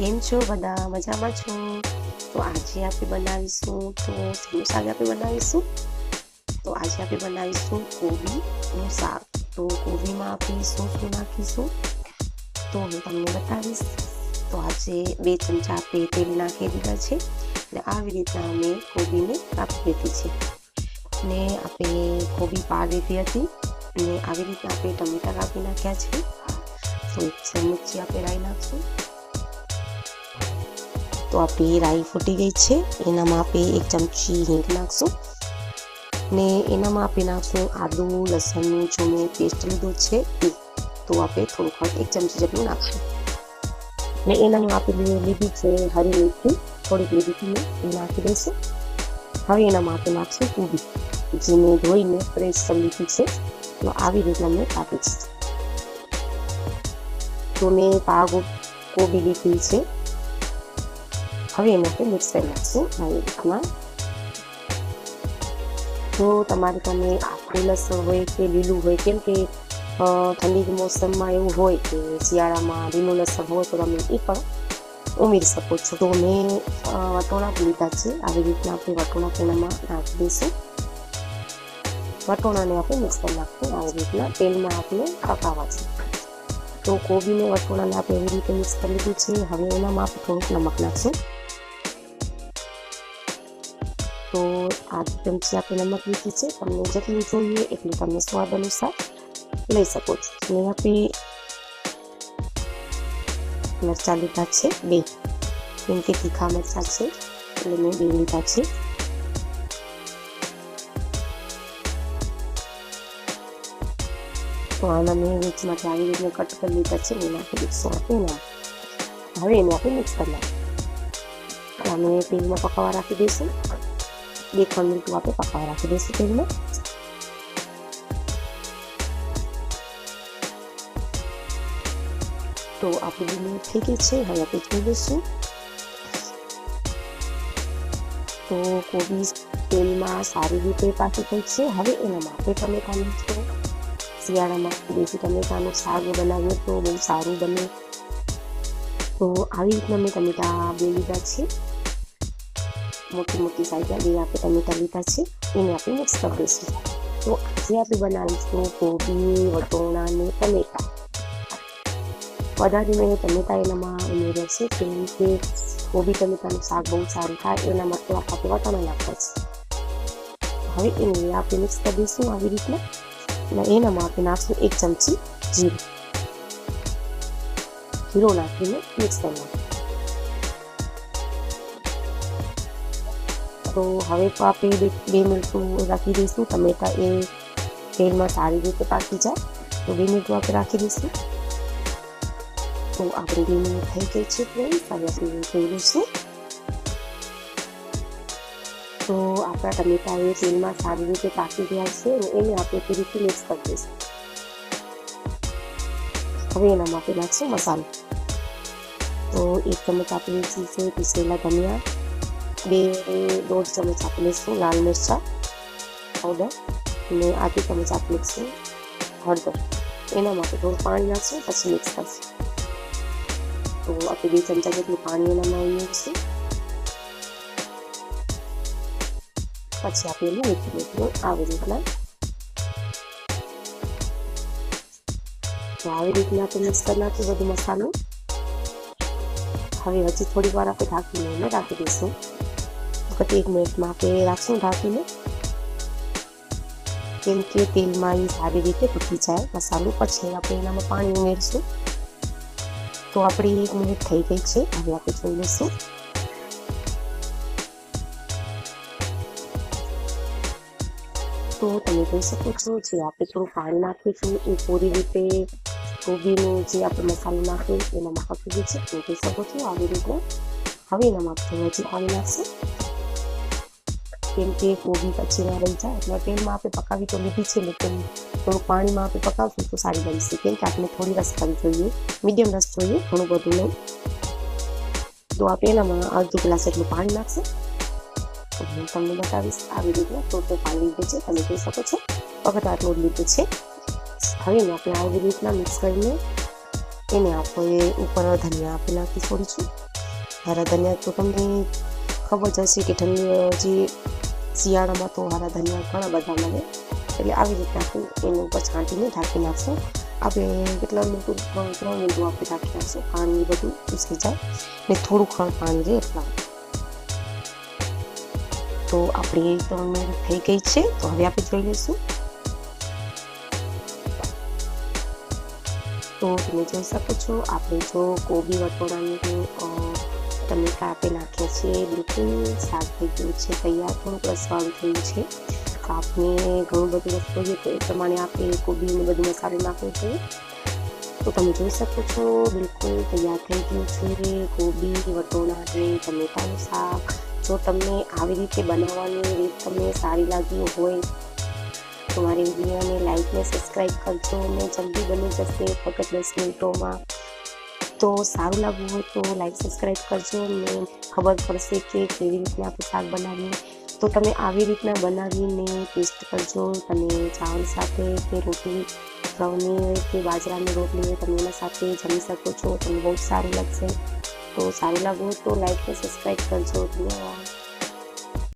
કેમ છો બધા? મજામાં છો? તો આજે આપણે બનાવીશું તો શેનું શાક આપણે બનાવીશું. તો આજે આપણે બનાવીશું કોબીનું શાક. તો કોબીમાં આપણે શું શું નાખીશું. તો હું તમને બતાવીશ. તો આજે બે ચમચા આપણે તેલ નાખી દીધા છે અને આવી રીતના અમે કોબીને કાપી લીધી છે. ને આપણે કોબી પાડી દીધી હતી અને આવી રીતના આપણે ટમેટા કાપી નાખ્યા છે. તો એક ચમચી આપણે રાઈ નાખશું. તો આપણી રાઈ ફૂટી ગઈ છે. એનામાં આપણે એક ચમચી હિંગ નાખશું ને એનામાં આપણે નાખશું આદુ, લસણનું જો પેસ્ટ લીધું છે. તો આપણે થોડુંક એક ચમચી જેટલું નાખશું. ને એનામાં આપણે લીધી છે હરી મીઠી થોડીક લીધી હતી એ નાખી દઈશું. હવે એનામાં આપણે નાખશું કોબી જે મેં ધોઈને ફ્રેશ કરી લીધી છે. તો આવી રીતના મેં કાપી છે તો મેં પાવ કોબી લીધી છે. હવે એમાં આપણે મિક્સ કરી નાખશું. આવી રીતના તો તમારે તમે આખું લસણ હોય કે લીલું હોય, કેમ કે ઠંડી મોસમમાં એવું હોય કે શિયાળામાં લીલું લસણ હોય તો તમે એ પણ ઉમેરી શકો છો. તો મેં વટોણા લીધા છે. આવી રીતના આપણે વટોણા તેનામાં નાખી દઈશું. વટોણાને આપણે મિક્સ કરી નાખશું. આવી રીતના તેલમાં આપણે પકાવવા છે. તો કોબીને વટોણાને આપણે એવી રીતે મિક્સ કરી લીધું છે. હવે એનામાં આપણે થોડુંક નમક નાખશું. તો આ ચમચી આપણે નમક લીધી છે તમને જેટલું જોઈએ એટલું તમે સ્વાદ અનુસાર લઈ શકો છો અને આપણે મરચાં લીધા છે બે કેમ કે તીખા મરચાં છે એટલે મેં બે લીધા છે તો આના મેં વેચમાંથી આવી રીતના કટ કરી લીધા છે એ નાખી દઈશું આપણે એના હવે એને આપણે મિક્સ કરી નાખીએ અમે તેલમાં પકાવવા રાખી દઈશું બે ત્રણ મિનિટ આપણે પકાવવા રાખી દઈશું તેલમાં તો આપણી બી મિનિટ થઈ ગઈ છે હવે આપણે જોઈ લઈશું તો કોબી તેલમાં સારી રીતે પાકી થઈ છે હવે એનામાં આપણે ટમેટા નાખીશું શિયાળામાં દેશી ટમેટાનું શાક બનાવીએ તો બહુ સારું બને તો આવી રીતના મેં ટમેટા બે લીધા છે મોટી મોટી સાઈઝના બે આપણે ટમેટા લીધા છે એને આપણે મિક્સ કરી દઈશું તો આજે આપણે બનાવીશું કોબી વટોણા અને ટમેટા વધારે મેં ટમેટા એનામાં ઉમેર્યા છે કેમ કે કોબી ટમેટાનું શાક બહુ સારું થાય એના માટે આપણે વટાણા નાખવા છે હવે એને આપણે મિક્સ કરી દઈશું આવી રીતના અને એનામાં આપણે નાખશું એક ચમચી જીરું જીરો નાખીને મિક્સ કરી નાખીએ તો હવે આપણે બે બે મિનિટ રાખી દઈશું. ટમેટા એ તેલમાં સારી રીતે પાકી જાય તો બે મિનિટ આપણે રાખી દઈશું. તો આપણે બે મિનિટ થઈ ગઈ છે ફ્રેન્ડ હવે આપણે જોઈ લઈશું તો આપણા ટમેટા એ તેલમાં સારી રીતે પાકી ગયા છે અને એને આપણે ફરીથી મિક્સ કરી દઈશું. હવે એના માટે નાખશું મસાલો. તો એક ચમચ આપણે છે પીસેલા ધનિયા બે દોઢ ચમચ આપી લઈશું લાલ મિરચા પાવડર અને આધી ચમચ આપી લઈશું હળદર એના માટે થોડું પાણી નાખશું પછી મિક્સ કરશું તો આપણે બે ચમચા જેટલું પાણી એનામાં ઉમેરીશું પછી આપણે એને મીઠું મીઠું આવી રીતના તો આવી રીતના આપણે મિક્સ કરી નાખીએ બધું મસાલો હવે હજી થોડી વાર આપણે ઢાંકીને એને રાખી દઈશું વખત એક મિનિટમાં આપણે રાખશું ઢાંકીને. કેમ કે તેલમાં એ સારી રીતે પકી જાય, મસાલો પછી આપણે એનામાં પાણી ઉમેરીશું. તો આપણી એક મિનિટ થઈ ગઈ છે, હવે આપણે જોઈ લઈશું. તો તમે જોઈ શકો છો, જે આપણે થોડું પાણી નાખીશું, એ પૂરી રીતે કોબીનું જે આપણે મસાલો નાખ્યો એનામાં પકી ગયું છે, તમે જોઈ શકો છો, આવી રીતે. હવે એનામાં આપણે હજી પાણી નાખશું કેમ કે કોબી ના રહી જાય, એટલે તેલમાં આપણે પકાવી તો લીધી છે, લેકિન થોડું પાણીમાં આપણે પકાવશું તો સારી બનશે. કેમ કે આપણે થોડી રસ કરવી જોઈએ, મીડિયમ રસ જોઈએ, ઘણું બધું નહીં. તો આપણે એનામાં અડધો ગ્લાસ એટલું પાણી નાખશે. હું તમને બતાવીશ આવી રીતના તે પાણી લીધું છે, તમે જોઈ શકો છો. વખત આટલું લીધું છે. હવે આપણે આવી રીતના મિક્સ કરીને એને આપણે ઉપર ધનિયા આપી નાખી છોડીશું હરા ધનિયા તો તમને ખબર જ હશે કે ઠંડી જે શિયાળામાં તો હરા ધનિયા ઘણા બધા મળે એટલે આવી રીતે આપણે એની ઉપર છાંટીને ઢાંકી નાખશું. આપણે કેટલા મિનિટો ત્રણ ત્રણ મિનિટો આપણે ઢાંકી નાખશું. પાણી બધું ઉસરી જાય. ને થોડું ખણ પાણી રહે એટલા. તો આપણી ત્રણ મિનિટ થઈ ગઈ છે. તો હવે આપણે જોઈ લઈશું. તો તમે જોઈ શકો છો, આપણે જો કોબી વટોળાનું ટમેટા કાપી નાખ્યા છે બિલકુલ શાક થઈ ગયું છે, તૈયાર થોડુંક રસવાળું થયું છે. કાપને ઘણું બધું વસ્તુ જોઈએ તો એ પ્રમાણે આપણે કોબીને બધું મસાલો નાખવો જોઈએ તો તમે જોઈ શકો છો, બિલકુલ તૈયાર થઈ ગયું છે. કોબી વટોળા છે ટમેટાનું શાક. જો તમને આવી રીતે બનાવવાની રીત તમને સારી લાગી હોય, તો મારી વિડીયોને લાઈક ને સબસ્ક્રાઈબ કરજો અને જલ્દી બની જશે ફક્ત દસ મિનિટોમાં. તો સારું લાગવું હોય તો લાઈક સબસ્ક્રાઈબ કરજો ને ખબર પડશે કે કેવી રીતના આપણે શાક બનાવીએ. તો તમે આવી રીતના બનાવીને ટેસ્ટ કરજો. તમે ચાવલ સાથે કે રોટલી ઘઉંની કે બાજરાની રોટલી તમે એના સાથે જમી શકો છો. તમને બહુ સારું લાગશે. તો સારું લાગવું તો લાઈક કે સબસ્ક્રાઈબ કરજો. ધન્યવાદ.